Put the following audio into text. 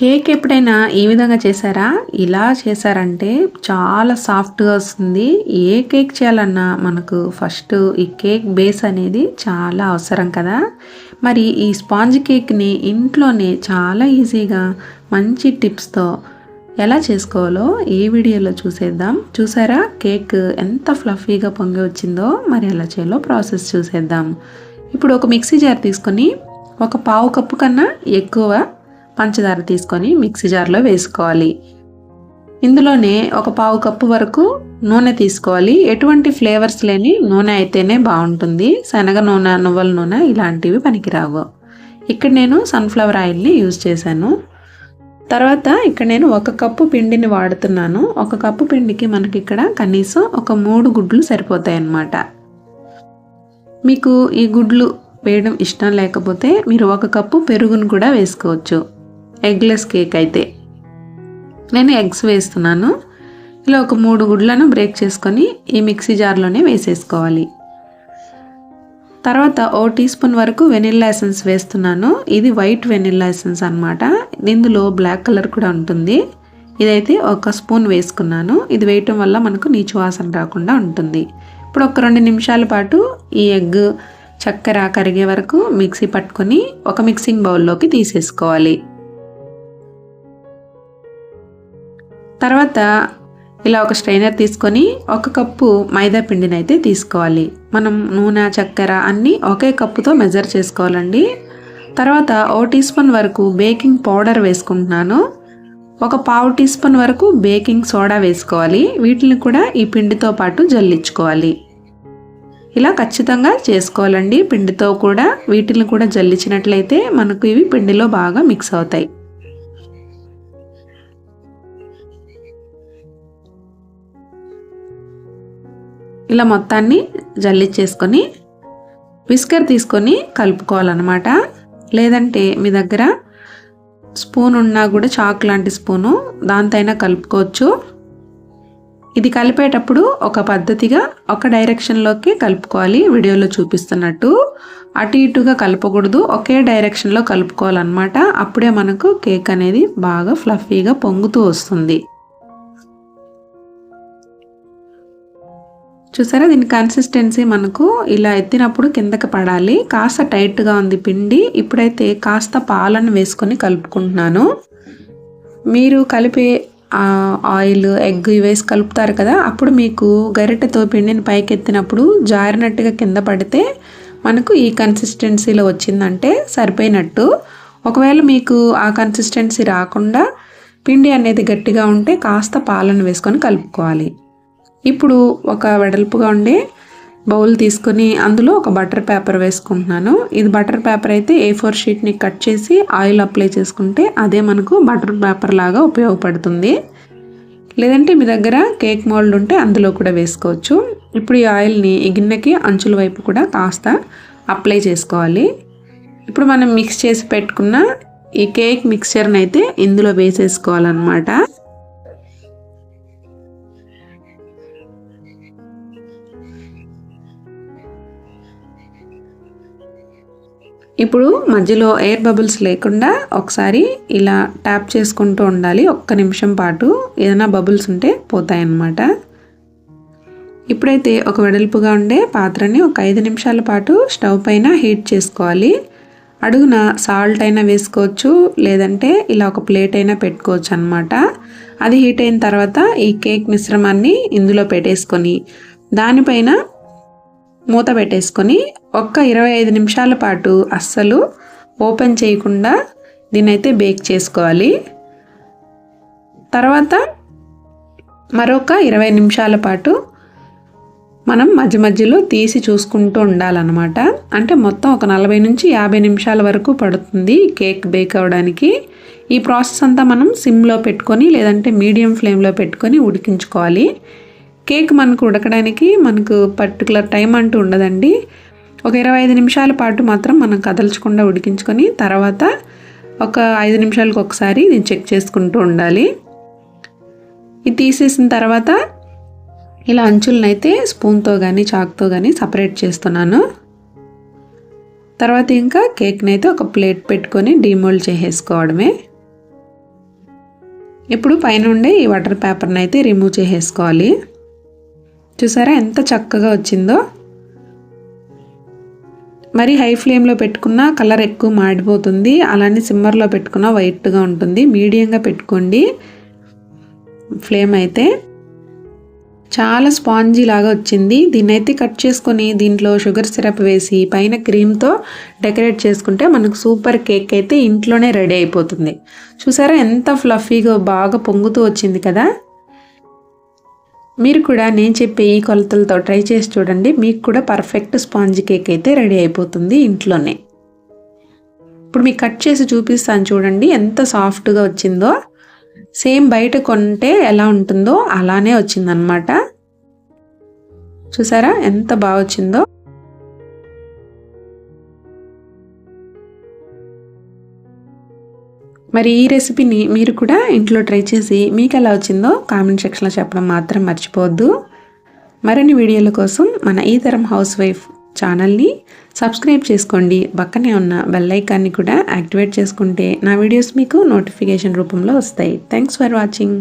Cake ఎప్పుడైనా ఈ విధంగా చేశారా? ఇలా చేశారంటే చాలా సాఫ్ట్గా వస్తుంది. ఏ కేక్ చేయాలన్నా మనకు ఫస్ట్ ఈ కేక్ బేస్ అనేది చాలా అవసరం కదా. మరి ఈ స్పాంజ్ కేక్ని ఇంట్లోనే చాలా ఈజీగా మంచి టిప్స్తో ఎలా చేసుకోవాలో ఈ వీడియోలో చూసేద్దాం. చూసారా? కేక్ ఎంత ఫ్లఫీగా పొంగి వచ్చిందో మరి ఎలా చేయాలో ప్రాసెస్ చూసేద్దాం. ఇప్పుడు ఒక మిక్సీ జార్ తీసుకొని ఒక పావు కప్పు కన్నా ఎక్కువ పంచదార తీసుకొని మిక్సీ జార్లో వేసుకోవాలి. ఇందులోనే ఒక పావు కప్పు వరకు నూనె తీసుకోవాలి. ఎటువంటి ఫ్లేవర్స్ లేని నూనె అయితేనే బాగుంటుంది. శనగ నూనె నువ్వుల నూనె ఇలాంటివి పనికిరావు. ఇక్కడ నేను సన్ఫ్లవర్ ఆయిల్ని యూజ్ చేశాను. తర్వాత ఇక్కడ నేను ఒక కప్పు పిండిని వాడుతున్నాను. ఒక కప్పు పిండికి మనకి ఇక్కడ కనీసం ఒక మూడు గుడ్లు సరిపోతాయి అన్నమాట మీకు ఈ గుడ్లు వేయడం ఇష్టం లేకపోతే మీరు ఒక కప్పు పెరుగును కూడా వేసుకోవచ్చు. ఎగ్లెస్ కేక్ అయితే. నేను ఎగ్స్ వేస్తున్నాను. ఇలా ఒక మూడు గుడ్లను బ్రేక్ చేసుకొని ఈ మిక్సీ జార్లోనే వేసేసుకోవాలి. తర్వాత ఓ టీ స్పూన్ వరకు వెనిల్లా ఎసెన్స్ వేస్తున్నాను. ఇది వైట్ వెనిల్లా ఎసెన్స్ అనమాట ఇందులో బ్లాక్ కలర్ కూడా ఉంటుంది. ఇదైతే ఒక స్పూన్ వేసుకున్నాను. ఇది వేయటం వల్ల మనకు నీచు వాసన రాకుండా ఉంటుంది. ఇప్పుడు ఒక రెండు నిమిషాల పాటు ఈ ఎగ్ చక్కెర కరిగే వరకు మిక్సీ పట్టుకొని ఒక మిక్సింగ్ బౌల్లోకి తీసేసుకోవాలి. తర్వాత ఇలా ఒక స్ట్రైనర్ తీసుకొని ఒక కప్పు మైదా పిండిని అయితే తీసుకోవాలి. మనం నూనె చక్కెర అన్నీ ఒకే కప్పుతో మెజర్ చేసుకోవాలండి. తర్వాత ఓ టీ స్పూన్ వరకు బేకింగ్ పౌడర్ వేసుకుంటున్నాను. ఒక పావు టీ స్పూన్ వరకు బేకింగ్ సోడా వేసుకోవాలి. వీటిని కూడా ఈ పిండితో పాటు జల్లించుకోవాలి. ఇలా ఖచ్చితంగా చేసుకోవాలండి. పిండితో కూడా వీటిని కూడా జల్లించినట్లయితే మనకు ఇవి పిండిలో బాగా మిక్స్ అవుతాయి. ఇలా మొత్తాన్ని జల్లిచ్చేసుకొని విస్కర్ తీసుకొని కలుపుకోవాలన్నమాట. లేదంటే మీ దగ్గర స్పూన్ ఉన్నా కూడా చాక్ లాంటి స్పూను దాంతో అయినా కలుపుకోవచ్చు. ఇది కలిపేటప్పుడు ఒక పద్ధతిగా ఒక డైరెక్షన్లోకి కలుపుకోవాలి. వీడియోలో చూపిస్తున్నట్టు అటు ఇటుగా కలపకూడదు. ఒకే డైరెక్షన్లో కలుపుకోవాలన్నమాట. అప్పుడే మనకు కేక్ అనేది బాగా ఫ్లఫీగా పొంగుతూ వస్తుంది. చూసారా? దీని కన్సిస్టెన్సీ మనకు ఇలా ఎత్తినప్పుడు కిందకి పడాలి. కాస్త టైట్గా ఉంది పిండి. ఇప్పుడైతే కాస్త పాలను వేసుకొని కలుపుకుంటున్నాను. మీరు కలిపే ఆయిల్ ఎగ్ వేసి కలుపుతారు కదా? అప్పుడు మీకు గరిటెతో పిండిని పైకి ఎత్తినప్పుడు జారినట్టుగా కింద పడితే మనకు ఈ కన్సిస్టెన్సీలో వచ్చిందంటే సరిపోయినట్టు. ఒకవేళ మీకు ఆ కన్సిస్టెన్సీ రాకుండా పిండి అనేది గట్టిగా ఉంటే కాస్త పాలను వేసుకొని కలుపుకోవాలి. ఇప్పుడు ఒక వెడల్పుగా ఉండే బౌల్ తీసుకొని అందులో ఒక బటర్ పేపర్ వేసుకుంటున్నాను. ఇది బటర్ పేపర్ అయితే ఏ ఫోర్ షీట్ని కట్ చేసి ఆయిల్ అప్లై చేసుకుంటే అదే మనకు బటర్ పేపర్ లాగా ఉపయోగపడుతుంది. లేదంటే మీ దగ్గర కేక్ మోల్డ్ ఉంటే అందులో కూడా వేసుకోవచ్చు. ఇప్పుడు ఈ ఆయిల్ని ఈ గిన్నెకి అంచుల వైపు కూడా కాస్త అప్లై చేసుకోవాలి. ఇప్పుడు మనం మిక్స్ చేసి పెట్టుకున్న ఈ కేక్ మిక్చర్ని అయితే ఇందులో వేసేసుకోవాలన్నమాట. ఇప్పుడు మధ్యలో ఎయిర్ బబుల్స్ లేకుండా ఒకసారి ఇలా ట్యాప్ చేసుకుంటూ ఉండాలి. ఒక్క నిమిషం పాటు ఏదైనా బబుల్స్ ఉంటే పోతాయన్నమాట. ఇప్పుడైతే ఒక వెడల్పుగా ఉండే పాత్రని ఒక ఐదు నిమిషాల పాటు స్టవ్ పైన హీట్ చేసుకోవాలి. అడుగున సాల్ట్ అయినా వేసుకోవచ్చు లేదంటే ఇలా ఒక ప్లేట్ అయినా పెట్టుకోవచ్చు అనమాట అది హీట్ అయిన తర్వాత ఈ కేక్ మిశ్రమాన్ని ఇందులో పెట్టేసుకొని దానిపైన మూత పెట్టేసుకొని ఒక్క ఇరవై ఐదు నిమిషాల పాటు అస్సలు ఓపెన్ చేయకుండా దీన్నైతే బేక్ చేసుకోవాలి. తర్వాత మరొక ఇరవై నిమిషాల పాటు మనం మధ్య మధ్యలో తీసి చూసుకుంటూ ఉండాలన్నమాట. అంటే మొత్తం ఒక నలభై నుంచి యాభై నిమిషాల వరకు పడుతుంది కేక్ బేక్ అవ్వడానికి. ఈ ప్రాసెస్ అంతా మనం సిమ్లో పెట్టుకొని లేదంటే మీడియం ఫ్లేమ్లో పెట్టుకొని ఉడికించుకోవాలి. కేక్ మనకు ఉడకడానికి మనకు పర్టికులర్ టైం అంటూ ఉండదండి. ఒక ఇరవై ఐదు నిమిషాల పాటు మాత్రం మనం కదల్చకుండా ఉడికించుకొని తర్వాత ఒక ఐదు నిమిషాలకు ఒకసారి ఇది చెక్ చేసుకుంటూ ఉండాలి. ఇది తీసేసిన తర్వాత ఇలా అంచులనైతే స్పూన్తో కానీ చాక్తో కానీ సపరేట్ చేస్తున్నాను. తర్వాత ఇంకా కేక్ని అయితే ఒక ప్లేట్ పెట్టుకొని డీమోల్డ్ చేసేసుకోవడమే. ఇప్పుడు పైనుండే ఈ వాటర్ పేపర్ని అయితే రిమూవ్ చేసేసుకోవాలి. చూసారా ఎంత చక్కగా వచ్చిందో? మరి హై ఫ్లేమ్లో పెట్టుకున్న కలర్ ఎక్కువ మాడిపోతుంది. అలానే సిమ్మర్లో పెట్టుకున్న వైట్గా ఉంటుంది. మీడియంగా పెట్టుకోండి. ఫ్లేమ్ అయితే చాలా స్పాంజీ లాగా వచ్చింది. దీన్ని అయితే కట్ చేసుకొని దీంట్లో షుగర్ సిరప్ వేసి పైన క్రీమ్తో డెకరేట్ చేసుకుంటే మనకు సూపర్ కేక్ అయితే ఇంట్లోనే రెడీ అయిపోతుంది. చూసారా ఎంత ఫ్లఫీగా బాగా పొంగుతూ వచ్చింది కదా? మీరు కూడా నేను చెప్పే ఈ కొలతలతో ట్రై చేసి చూడండి. మీకు కూడా పర్ఫెక్ట్ స్పాంజ్ కేక్ అయితే రెడీ అయిపోతుంది ఇంట్లోనే. ఇప్పుడు మీకు కట్ చేసి చూపిస్తాను చూడండి. ఎంత సాఫ్ట్గా వచ్చిందో. సేమ్ బయట కొంటే ఎలా ఉంటుందో అలానే వచ్చిందనమాట చూసారా? ఎంత బాగా వచ్చిందో. మరి ఈ రెసిపీని మీరు కూడా ఇంట్లో ట్రై చేసి మీకు ఎలా వచ్చిందో కామెంట్ సెక్షన్లో చెప్పడం మాత్రం మర్చిపోవద్దు. మరిన్ని వీడియోల కోసం మన ఈ తరం హౌస్ వైఫ్ ఛానల్ని సబ్స్క్రైబ్ చేసుకోండి. పక్కనే ఉన్న బెల్ ఐకాన్ని కూడా యాక్టివేట్ చేసుకుంటే నా వీడియోస్ మీకు నోటిఫికేషన్ రూపంలో వస్తాయి. Thanks for watching